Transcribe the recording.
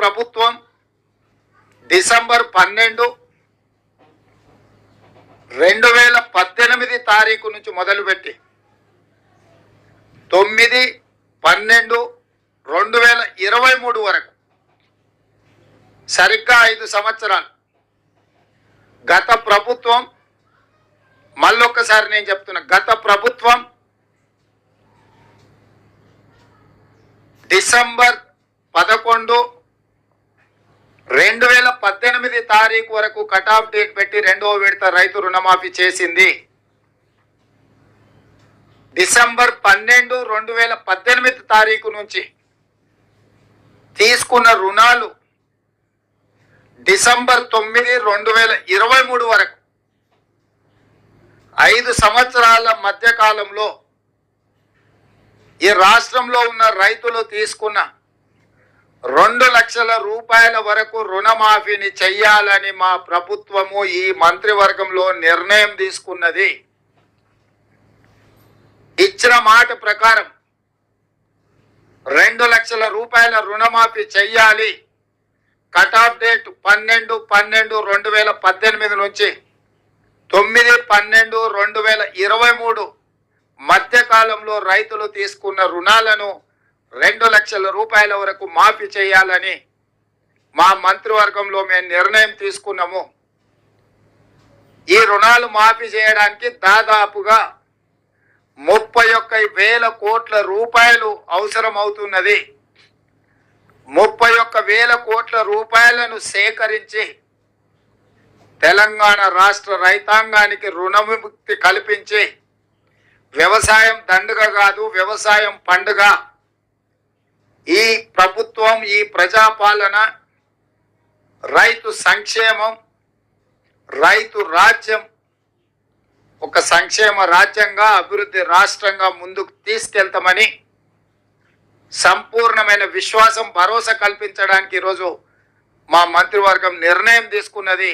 ప్రభుత్వం డిసెంబర్ పన్నెండు రెండు వేల పద్దెనిమిది తారీఖు నుంచి మొదలుపెట్టి తొమ్మిది పన్నెండు రెండు వేల ఇరవై మూడు వరకు సరిగ్గా ఐదు సంవత్సరాలు. గత ప్రభుత్వం మళ్ళొక్కసారి నేను చెప్తున్నా గత ప్రభుత్వం డిసెంబర్ పదకొండు రెండు వేల పద్దెనిమిది తారీఖు వరకు కట్ ఆఫ్ డేట్ పెట్టి రెండవ విడత రైతు రుణమాఫీ చేసింది. డిసెంబర్ పన్నెండు రెండు వేల పద్దెనిమిది తారీఖు నుంచి తీసుకున్న రుణాలు డిసెంబర్ తొమ్మిది రెండు వేల ఇరవై మూడు వరకు. ఐదు సంవత్సరాల మధ్య కాలంలో ఈ రాష్ట్రంలో ఉన్న రైతులు తీసుకున్న రెండు లక్షల రూపాయల వరకు రుణమాఫీని చెయ్యాలని మా ప్రభుత్వము ఈ మంత్రివర్గంలో నిర్ణయం తీసుకున్నది. ఇచ్చిన మాట ప్రకారం రెండు లక్షల రూపాయల రుణమాఫీ చెయ్యాలి. కట్ ఆఫ్ డేట్ పన్నెండు పన్నెండు రెండు వేల పద్దెనిమిది నుంచి తొమ్మిది పన్నెండు రెండు వేల ఇరవై మూడు మధ్యకాలంలో రైతులు తీసుకున్న రుణాలను రెండు లక్షల రూపాయల వరకు మాఫీ చేయాలని మా మంత్రివర్గంలో మేము నిర్ణయం తీసుకున్నాము. ఈ రుణాలు మాఫీ చేయడానికి దాదాపుగా ముప్పై ఒక్క వేల కోట్ల రూపాయలు అవసరం అవుతున్నది ముప్పై ఒక్క వేల కోట్ల రూపాయలను సేకరించి తెలంగాణ రాష్ట్ర రైతాంగానికి రుణ విముక్తి కల్పించి వ్యవసాయం దండుగ కాదు వ్యవసాయం పండుగ ఈ ప్రభుత్వం ఈ ప్రజాపాలన రైతు సంక్షేమం రైతు రాజ్యం ఒక సంక్షేమ రాజ్యంగా అభివృద్ధి రాష్ట్రంగా ముందుకు తీసుకెళ్తామని సంపూర్ణమైన విశ్వాసం భరోసా కల్పించడానికి ఈరోజు మా మంత్రివర్గం నిర్ణయం తీసుకున్నది.